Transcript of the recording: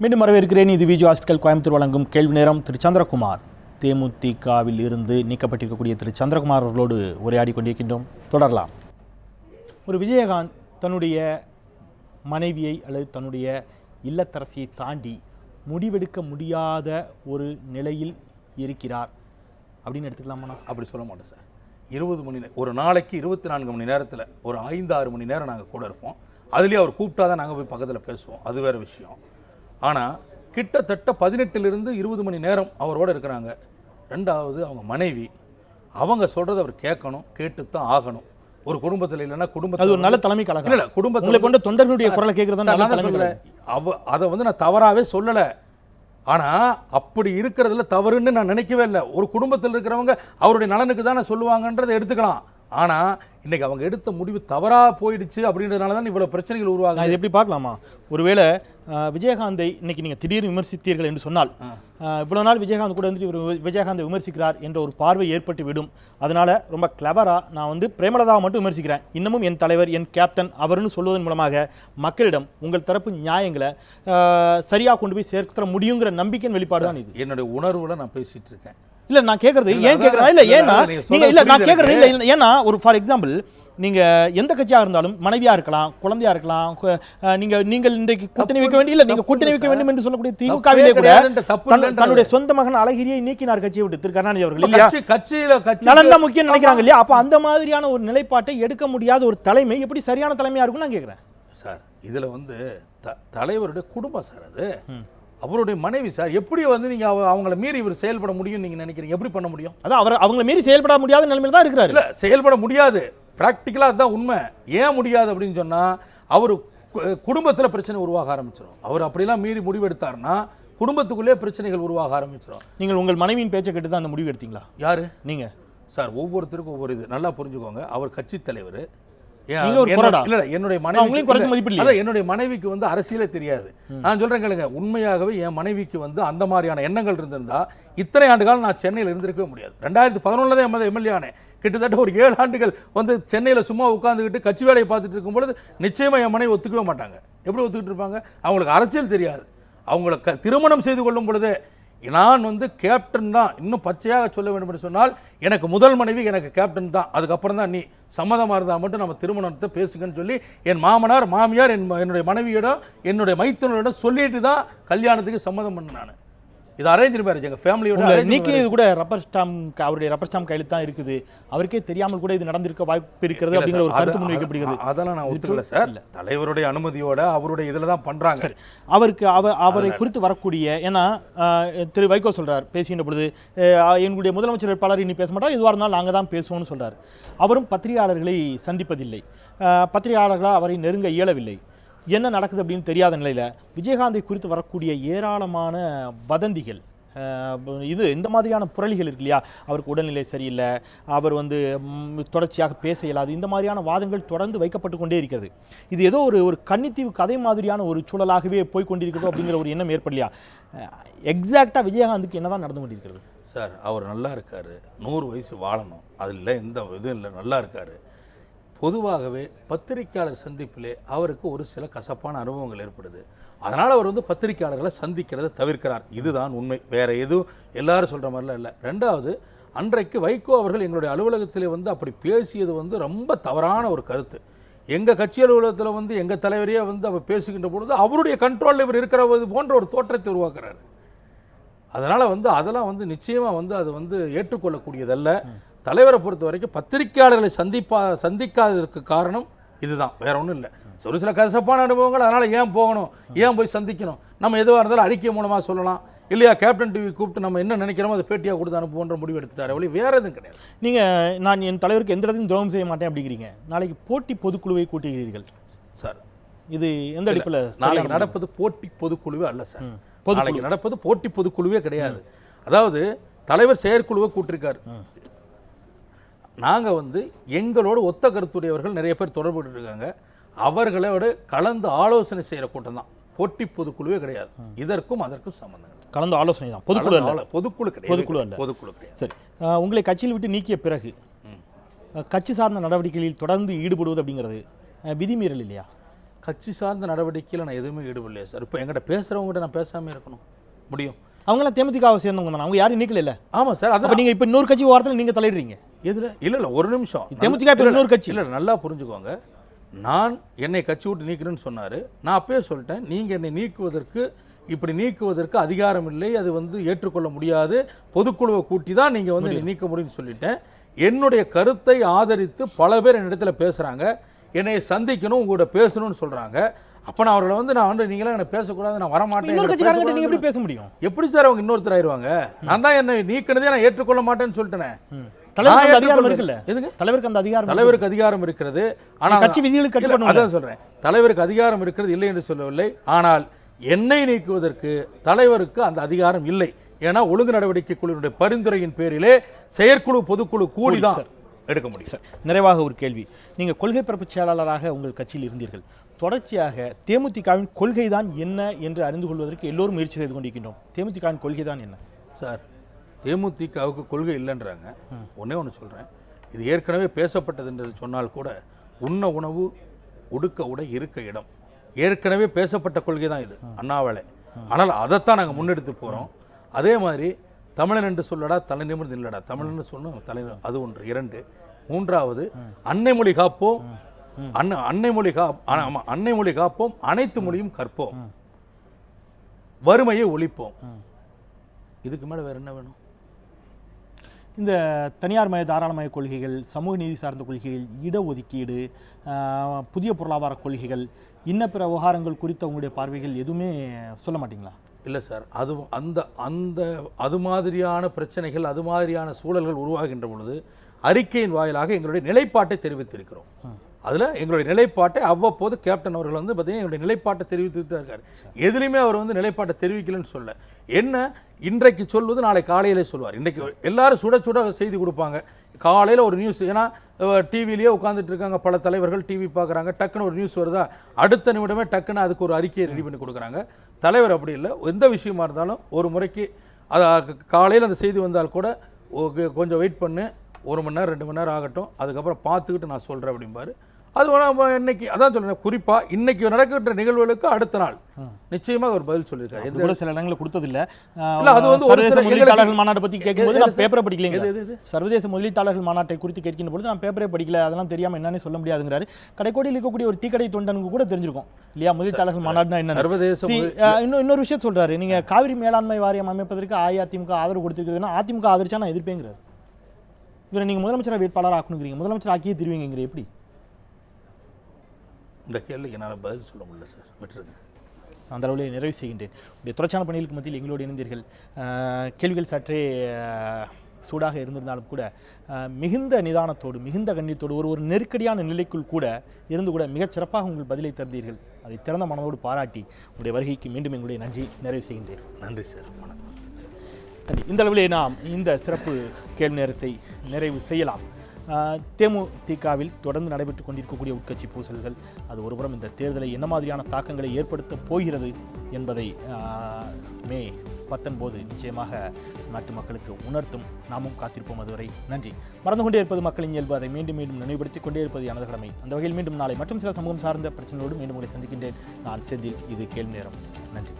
மீண்டும் வரவேற்கிறேன். இது விஜய் ஹாஸ்பிட்டல் கோயம்புத்தூர் வழங்கும் கேள்வி நேரம் திரு சந்திரகுமார் தேமுதிகவில் இருந்து நீக்கப்பட்டிருக்கக்கூடிய திரு சந்திரகுமார் அவர்களோடு உரையாடி கொண்டிருக்கின்றோம். தொடரலாம். ஒரு விஜயகாந்த் தன்னுடைய மனைவியை அல்லது தன்னுடைய இல்லத்தரசியை தாண்டி முடிவெடுக்க முடியாத ஒரு நிலையில் இருக்கிறார். அப்படின்னு எடுத்துக்கலாமா அப்படி சொல்ல மாட்டேன் சார். இருபது மணி ஒரு நாளைக்கு இருபத்தி நான்கு மணி நேரத்தில் ஒரு ஐந்து ஆறு மணி நேரம் நாங்கள் கூட இருப்போம். அதுலேயே அவர் கூப்பிட்டா தான் நாங்கள் போய் பக்கத்தில் பேசுவோம். அது வேறு விஷயம். ஆனால் கிட்டத்தட்ட பதினெட்டுலேருந்து இருபது மணி நேரம் அவரோட இருக்கிறாங்க. ரெண்டாவது அவங்க மனைவி. அவங்க சொல்கிறத அவர் கேட்கணும் கேட்டு தான் ஆகணும். ஒரு குடும்பத்தில் இல்லைன்னா குடும்பத்தில் அது ஒரு நல்ல தலைமை கழகம். இல்ல குடும்பத்துல கொண்ட தொண்டர்களுடைய குரலை கேட்கறது நல்ல சொல்லல. அவ அதை வந்து நான் தவறாவே சொல்லல. ஆனா அப்படி இருக்கிறதுல தவறுன்னு நான் நினைக்கவே இல்லை. ஒரு குடும்பத்தில் இருக்கிறவங்க அவருடைய நலனுக்கு தானே சொல்லுவாங்கன்றதை எடுத்துக்கலாம். ஆனா இன்னைக்கு அவங்க எடுத்த முடிவு தவறா போயிடுச்சு அப்படின்றதுனால தான் இவ்வளவு பிரச்சனைகள் நான் உருவாகுது இது எப்படி பார்க்கலாமா? ஒருவேளை விஜயகாந்தை இன்னைக்கு நீங்கள் திடீர்னு விமர்சித்தீர்கள் என்று சொன்னால் அஹ், இவ்வளவு நாள் விஜயகாந்த் கூட வந்துட்டு இவர் விஜயகாந்தை விமர்சிக்கிறார் என்ற ஒரு பார்வை ஏற்பட்டு விடும் அதனால ரொம்ப கிளவராக நான் வந்து பிரேமலதாவை மட்டும் விமர்சிக்கிறேன். இன்னமும் என் தலைவர் என் கேப்டன் அவர்னு சொல்வதன் மூலமாக மக்களிடம் உங்கள் தரப்பு நியாயங்களை அஹ், சரியா கொண்டு போய் சேர்க்க முடியுங்கிற நம்பிக்கையின் வெளிப்பாடு தான் இது என்னுடைய உணர்வுல நான் பேசிட்டு இருக்கேன். இல்ல நான் கேக்குறது ஏன் கேக்குறேன்? இல்ல ஏன்னா நீங்க இல்ல நான் கேக்குறது. இல்ல ஏன்னா ஒரு ஃபார் எக்ஸாம்பிள் நீங்க எந்த கட்சியா இருந்தாலும் மனைவியா இருக்கலாம் குழந்தையா இருக்கலாம் நீங்க நீங்கள் இன்றைக்கு கூட்டணி வைக்க வேண்டிய இல்ல நீங்க தப்பு கூட்டணி வைக்க. வேண்டும் என்று சொல்லக்கூடிய திமுகவிலே கூட. தன்னுடைய சொந்த மகன் அழகிரியை நீக்கினார் கட்சியை விட்டு திரு கருணாநிதி அவர்கள் இல்லையா? கட்சி கட்சியில கட்சி நலன் தான் முக்கியம் நினைக்கிறாங்க இல்லையா? அப்ப அந்த மாதிரியான ஒரு நிலைப்பாட்டை எடுக்க முடியாத ஒரு தலைமை எப்படி சரியான தலைமையா இருக்கும் நான் கேக்குறேன். சார் இதுல வந்து த தலைவருடைய குடும்பம் சார் அது. அவருடைய மனைவி சார் எப்படி வந்து நீங்க அவ- அவங்கள மீறி இவர் செயல்பட முடியும் நீங்க நினைக்கிறீங்க? எப்படி பண்ண முடியும்? அதான் அவர் அவங்கள மீறி செயல்பட முடியாத நிலைமையில தான் இருக்கிறாரு. இல்ல செயல்பட முடியாது. பிராக்டிக்கலாக அதுதான் உண்மை. ஏன் முடியாது அப்படின்னு சொன்னா அவர் குடும்பத்துல பிரச்சனை உருவாக ஆரம்பிச்சிடும் அவர் அப்படிலாம் மீறி முடிவெடுத்தாருன்னா குடும்பத்துக்குள்ளே பிரச்சனைகள் உருவாக ஆரம்பிச்சிடும் நீங்கள் உங்கள் மனைவியின் பேச்சை கேட்டு தான் அந்த முடிவு எடுத்தீங்களா? யாரு? நீங்க. சார் ஒவ்வொருத்தருக்கும் ஒவ்வொரு இது. நல்லா புரிஞ்சுக்கோங்க. அவர் கட்சி தலைவர். நீங்க ஒரு கொறடா. இல்ல இல்ல, என்னுடைய மனைவி என்னுடைய மனைவிக்கு வந்து அரசியலே தெரியாது. நான் சொல்றேன் கேளுங்க உண்மையாகவே என் மனைவிக்கு வந்து அந்த மாதிரியான எண்ணங்கள் இருந்திருந்தா இத்தனை ஆண்டு காலம் நான் சென்னையில் இருந்திருக்கவே முடியாது. ரெண்டாயிரத்தி பதினொன்றில் தான் எம்எல்ஏ எம்எல்ஏ ஆனேன். கிட்டத்தட்ட ஒரு ஏழு ஆண்டுகள் வந்து சென்னையில் சும்மா உட்காந்துக்கிட்டு கட்சி வேலையை பார்த்துட்டு இருக்கும் பொழுது நிச்சயமா என் மனைவி ஒத்துக்கவே மாட்டாங்க. எப்படி ஒத்துக்கிட்டு இருப்பாங்க? அவங்களுக்கு அரசியல் தெரியாது. அவங்கள திருமணம் செய்து கொள்ளும் பொழுதே நான் வந்து கேப்டன் தான். இன்னும் பச்சையாக சொல்ல வேண்டும் என்று சொன்னால் எனக்கு முதல் மனைவி எனக்கு கேப்டன் தான். அதுக்கப்புறம் தான் நீ சம்மதமாக இருந்தால் மட்டும் நம்ம திருமணத்தை பேசுங்கன்னு சொல்லி என் மாமனார் மாமியார் என் என்னுடைய மனைவியிடம் என்னுடைய மைத்தனரிடம் சொல்லிட்டு தான் கல்யாணத்துக்கு சம்மதம் பண்ணேன் நான். இது அரேஞ்ச் மேரேஜ் எங்கள் ஃபேமிலியோட நீக்கினது கூட ரப்பர் ஸ்டாம்ப் அவருடைய ரப்பர் ஸ்டாம்ப் கையில் தான் இருக்குது. அவருக்கே தெரியாமல் கூட இது நடந்திருக்க வாய்ப்பு இருக்கிறது அப்படிங்கிற ஒரு கருத்து முன்வைக்கப்படுகிறது. அது- அதெல்லாம் நான் ஒத்துக்கல சார். தலைவருடைய அனுமதியோட அவருடைய இதில் தான் பண்ணுறாங்க சரி. அவருக்கு அவர் அவரை குறித்து வரக்கூடிய ஏன்னா திரு வைகோ சொல்றார் பேசுகின்ற பொழுது எங்களுடைய முதலமைச்சர் வேட்பாளர் இனி பேச மாட்டோம் எதுவாக இருந்தாலும் நாங்கள் தான் பேசுவோம்னு சொல்றார். அவரும் பத்திரிகையாளர்களை சந்திப்பதில்லை. ஆஹ், பத்திரிகையாளர்களால் அவரை நெருங்க இயலவில்லை. என்ன நடக்குது அப்படின்னு தெரியாத நிலையில் விஜயகாந்தை குறித்து வரக்கூடிய ஏராளமான வதந்திகள் இது இந்த மாதிரியான புரளிகள் இருக்கு இல்லையா? அவருக்கு உடல்நிலை சரியில்லை அவர் வந்து தொடர்ச்சியாக பேச இயலாது இந்த மாதிரியான வாதங்கள் தொடர்ந்து வைக்கப்பட்டு கொண்டே இருக்கிறது. இது ஏதோ ஒரு ஒரு கன்னித்தீவு கதை மாதிரியான ஒரு சூழலாகவே போய் அப்படிங்கிற ஒரு எண்ணம் ஏற்படலையா? எக்ஸாக்டாக விஜயகாந்துக்கு என்னதான் நடந்து கொண்டிருக்கிறது? சார் அவர் நல்லா இருக்காரு. நூறு வயசு வாழணும். அதில் எந்த இதுவும் இல்லை. நல்லா இருக்காரு. பொதுவாகவே பத்திரிக்கையாளர் சந்திப்பிலே அவருக்கு ஒரு சில கசப்பான அனுபவங்கள் ஏற்படுது. அதனால் அவர் வந்து பத்திரிக்கையாளர்களை சந்திக்கிறதை தவிர்க்கிறார். இதுதான் உண்மை. வேறு எதுவும் எல்லாரும் சொல்கிற மாதிரிலாம் இல்லை. ரெண்டாவது அன்றைக்கு வைகோ அவர்கள் எங்களுடைய அலுவலகத்திலே வந்து அப்படி பேசியது வந்து ரொம்ப தவறான ஒரு கருத்து. எங்கள் கட்சி அலுவலகத்தில் வந்து எங்கள் தலைவரையே வந்து அவர் பேசுகின்ற பொழுது அவருடைய கண்ட்ரோலில் இவர் இருக்கிறது போன்ற ஒரு தோற்றத்தை உருவாக்குறாரு. அதனால் வந்து அதெல்லாம் வந்து நிச்சயமாக வந்து அது வந்து ஏற்றுக்கொள்ளக்கூடியதல்ல. தலைவரை பொறுத்த வரைக்கும் பத்திரிக்கையாளர்களை சந்திப்பா சந்திக்காததற்கு காரணம் இதுதான். வேற ஒன்றும் இல்லை. ஒரு சில கசப்பான அனுபவங்கள் அதனால் ஏன் போகணும்? ஏன் போய் சந்திக்கணும்? நம்ம எதுவாக இருந்தாலும் அறிக்கை மூலமாக சொல்லலாம். இல்லையா கேப்டன் டிவி கூப்பிட்டு நம்ம என்ன நினைக்கிறோமோ அதை பேட்டியாக கொடுத்து அனுப்புவோன்ற முடிவு எடுத்துட்டாரு வழி வேற எதுவும் கிடையாது. நீங்கள் நான் என் தலைவருக்கு எந்த இடத்தையும் துரோகம் செய்ய மாட்டேன் அப்படிங்கிறீங்க. நாளைக்கு போட்டி பொதுக்குழுவை கூட்டுகிறீர்கள். சார் இது எந்த அடிப்பில் நாளைக்கு நடப்பது போட்டி பொதுக்குழுவே அல்ல சார். நாளைக்கு நடப்பது போட்டி பொதுக்குழுவே கிடையாது. அதாவது தலைவர் செயற்குழுவை கூட்டிருக்காரு. நாங்கள் வந்து எங்களோட ஒத்த கருத்துடையவர்கள் நிறைய பேர் தொடர்பு இருக்காங்க. அவர்களோட கலந்து ஆலோசனை செய்கிற கூட்டம் தான். போட்டி பொதுக்குழுவே கிடையாது. இதற்கும் அதற்கும் சம்பந்தம் கிடையாது கலந்து ஆலோசனை தான். பொதுக்குழு அல்ல பொதுக்குழு கிடையாது. பொதுக்குழு அல்ல. பொதுக்குழு கிடையாது. சரி. உங்களை கட்சியில் விட்டு நீக்கிய பிறகு கட்சி சார்ந்த நடவடிக்கைகளில் தொடர்ந்து ஈடுபடுவது அப்படிங்கிறது விதிமீறல் இல்லையா? கட்சி சார்ந்த நடவடிக்கையில் நான் எதுவுமே ஈடுபடலையே சார். இப்போ என்கிட்ட பேசுகிறவங்ககிட்ட நான் பேசாமல் இருக்கணும். முடியும். அவங்களாம் தேமுதிகவை சேர்ந்தவங்க தானே. அவங்க யாரும் நீக்கல இல்ல ஆமாம் சார் அதான். நீங்க இப்ப இன்னொரு கட்சி வாரத்தில் நீங்க தலையிடுறீங்க. எதில்? இல்லை இல்லை ஒரு நிமிஷம். தேமுதிக இப்ப இன்னொரு கட்சி. இல்லை நல்லா புரிஞ்சுக்கோங்க. நான் என்னை கட்சி விட்டு நீக்கிறேன்னு சொன்னார். நான் அப்பயே சொல்லிட்டேன் நீங்கள் என்னை நீக்குவதற்கு இப்படி நீக்குவதற்கு அதிகாரம் இல்லை அது வந்து ஏற்றுக்கொள்ள முடியாது. பொதுக்குழுவை கூட்டி தான் நீங்கள் வந்து நீக்க முடியும்னு சொல்லிட்டேன். என்னுடைய கருத்தை ஆதரித்து பல பேர் என்னிடத்துல பேசுகிறாங்க என்னை சந்திக்கணும் உங்களோட பேசணும்னு சொல்கிறாங்க அப்போ நான் அவர்களை வந்து நான் வந்து நீங்களாம் என்ன பேசக்கூடாது நான் வரமாட்டேன் இன்னொரு என்கிட்ட கட்சிக்காரங்க நீங்க பேசக்கூடாதுன்னு எப்படி பேச முடியும்? எப்படி சார் அவங்க இன்னொருத்தர் ஆயிடுவாங்க? நான் தான் என்னை நீக்கினதே நான் ஏற்றுக்கொள்ள மாட்டேன்னு சொல்லிட்டேனே. தலைவருக்கு அந்த அதிகாரம் தலைவருக்கு அந்த அதிகாரம் இருக்கிறது. ஆனால் கட்சி விதிகளுக்கு அதான் சொல்றேன். தலைவருக்கு அதிகாரம் இருக்கிறது இல்லை என்று சொல்லவில்லை. ஆனால் என்னை நீக்குவதற்கு தலைவருக்கு அந்த அதிகாரம் இல்லை. ஏன்னா ஒழுங்கு நடவடிக்கை குழுவினுடைய பரிந்துரையின் பேரிலே செயற்குழு பொதுக்குழு கூடிதான். எடுக்க முடியும். சார் நிறைவாக ஒரு கேள்வி. நீங்க கொள்கை பரப்பு செயலாளராக உங்கள் கட்சியில் இருந்தீர்கள். தொடர்ச்சியாக தேமுதிகவின் கொள்கை தான் என்ன என்று அறிந்து கொள்வதற்கு எல்லோரும் முயற்சி செய்து கொண்டிருக்கின்றோம். தேமுதிகவின் கொள்கை தான் என்ன? சார் தேமுதிகவுக்கு கொள்கை இல்லைன்றாங்க. ஒண்ணே ஒன்று சொல்கிறேன் இது ஏற்கனவே பேசப்பட்டது என்று சொன்னால் கூட உண்ண உணவு உடுக்க உடை இருக்க இடம். ஏற்கனவே பேசப்பட்ட கொள்கை தான் இது அண்ணாவளை. ஆனால் அதைத்தான் நாங்கள் முன்னெடுத்து போகிறோம் அதே மாதிரி தமிழன் என்று சொல்லடா தலை நிமிர்ந்து இல்லடா தமிழன்னு சொன்னோம் தலை அது ஒன்று. இரண்டு. மூன்றாவது அன்னை மொழி காப்போம். அன்னை அன்னை மொழி கா ஆமாம் அன்னை மொழி காப்போம். அனைத்து மொழியும் கற்போம். வறுமையை ஒழிப்போம். இதுக்கு மேலே வேற என்ன வேணும்? இந்த தனியார் மய தாராளமய கொள்கைகள் சமூக நீதி சார்ந்த கொள்கைகள் இடஒதுக்கீடு புதிய பொருளாதார கொள்கைகள் இன்ன பிற விவகாரங்கள் குறித்த உங்களுடைய பார்வைகள் எதுவுமே சொல்ல மாட்டீங்களா? இல்லை சார் அது அந்த அந்த அது மாதிரியான பிரச்சனைகள் அது மாதிரியான சூழல்கள் உருவாகின்ற பொழுது அறிக்கையின் வாயிலாக எங்களுடைய நிலைப்பாட்டை தெரிவித்திருக்கிறோம். அதில் எங்களுடைய நிலைப்பாட்டை அவ்வப்போது கேப்டன் அவர்கள் வந்து பார்த்தீங்கன்னா எங்களுடைய நிலைப்பாட்டை தெரிவித்து தான் இருக்கார். எதுலேயுமே அவர் வந்து நிலைப்பாட்டை தெரிவிக்கலன்னு சொல்ல என்ன? இன்றைக்கு சொல்வது நாளை காலையிலே சொல்வார் இன்றைக்கு எல்லாரும் சுட சுட செய்தி கொடுப்பாங்க. காலையில் ஒரு நியூஸ் ஏன்னா டிவிலேயே உட்காந்துட்டு இருக்காங்க பல தலைவர்கள் டிவி பார்க்குறாங்க டக்குன்னு ஒரு நியூஸ் வருதா? அடுத்த நிமிடமே டக்குன்னு அதுக்கு ஒரு அறிக்கையை ரெடி பண்ணி கொடுக்குறாங்க. தலைவர் அப்படி இல்லை. எந்த விஷயமா இருந்தாலும் ஒரு முறைக்கு அது காலையில் அந்த செய்தி வந்தால் கூட ஓகே, கொஞ்சம் வெயிட் பண்ணு ஒரு மணி நேரம் ரெண்டு மணி நேரம் ஆகட்டும். அதுக்கப்புறம் பார்த்துக்கிட்டு நான் சொல்கிறேன் அப்படிம்பாரு. அது இன்னைக்கு அதான் சொல்றேன் குறிப்பாக இன்னைக்கு நடக்கின்ற நிகழ்வுகளுக்கு அடுத்த நாள். நிச்சயமாக ஒரு பதில் சொல்லியிருக்காரு. எந்த கூட சில இடங்களில் கொடுத்ததில்ல. இல்ல, அது வந்து ஒரு சில முதலீட்டாளர்கள் மாநாட்டை பத்தி கேட்கும்போது நான் பேப்பரை படிக்கலைங்க? சர்வதேச முதலீட்டாளர்கள் மாநாட்டை குறித்து கேட்கின்ற பொழுது நான் பேப்பரே படிக்கல. அதெல்லாம் தெரியாம என்னன்னு சொல்ல முடியாதுங்கிறாரு. கடைக்கோடியில் இருக்கக்கூடிய ஒரு டீக்கடை தொண்டனுக்கு கூட தெரிஞ்சிருக்கும். இல்லையா? முதலீட்டாளர்கள் மாநாடுனா என்ன சர்வதேச இன்னும் இன்னொரு விஷயம் சொல்றாரு. நீங்க காவிரி மேலாண்மை வாரியம் அமைப்பதற்கு அஇஅதிமுக ஆதரவு கொடுத்திருக்கிறதுனா அதிமுக ஆதரிச்சா நான் எதிர்ப்பேங்கிறார். இவரை நீங்க முதலமைச்சர் வேட்பாளர் ஆக்கணுங்கிறீங்க. முதலமைச்சர் ஆக்கியே திருவீங்கிற எப்படி? இந்த கேள்விக்கு என்னால் பதில் சொல்ல முடியல சார். விட்டுருங்க. அந்த அளவில் நிறைவு செய்கின்றேன். உடைய தொடர்ச்சியான பணிகளுக்கு மத்தியில் எங்களோடு இணைந்தீர்கள். கேள்விகள் சற்றே சூடாக இருந்திருந்தாலும் கூட மிகுந்த நிதானத்தோடு மிகுந்த கண்ணியத்தோடு ஒரு ஒரு நெருக்கடியான நிலைக்குள் கூட இருந்து கூட மிகச் சிறப்பாக உங்கள் பதிலை தந்தீர்கள். அதை திறந்த மனதோடு பாராட்டி உங்களுடைய வருகைக்கு மீண்டும் எங்களுடைய நன்றி நிறைவு செய்கின்றேன். நன்றி சார். வணக்கம். நன்றி இந்த அளவிலே நாம் இந்த சிறப்பு கேள்வி நேரத்தை நிறைவு செய்யலாம். தேமுதிகவில் தொடர்ந்து நடைபெற்று கொண்டிருக்கக்கூடிய உட்கட்சி பூசல்கள் அது ஒருபுறம் இந்த தேர்தலை என்ன மாதிரியான தாக்கங்களை ஏற்படுத்த போகிறது என்பதை மே பத்தொன்பது நிச்சயமாக நாட்டு மக்களுக்கு உணர்த்தும். நாமும் காத்திருப்போம் அதுவரை. நன்றி. மறந்து கொண்டே இருப்பது மக்களின் இயல்பு. அதை மீண்டும் மீண்டும் நினைவுபடுத்திக் கொண்டே இருப்பது எனது கடமை. அந்த வகையில் மீண்டும் நாளை மற்றும் சில சமூகம் சார்ந்த பிரச்சனைகளோடு மீண்டும் உங்களை சந்திக்கின்றேன். நான் செந்தில் இது கேள்வி நேரம். நன்றி.